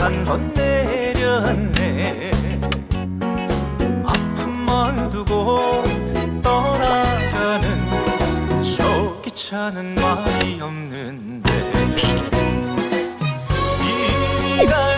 한 번 내렸네. 아픔만 두고 떠나가는 저 귀찮은 말이 없는데 이가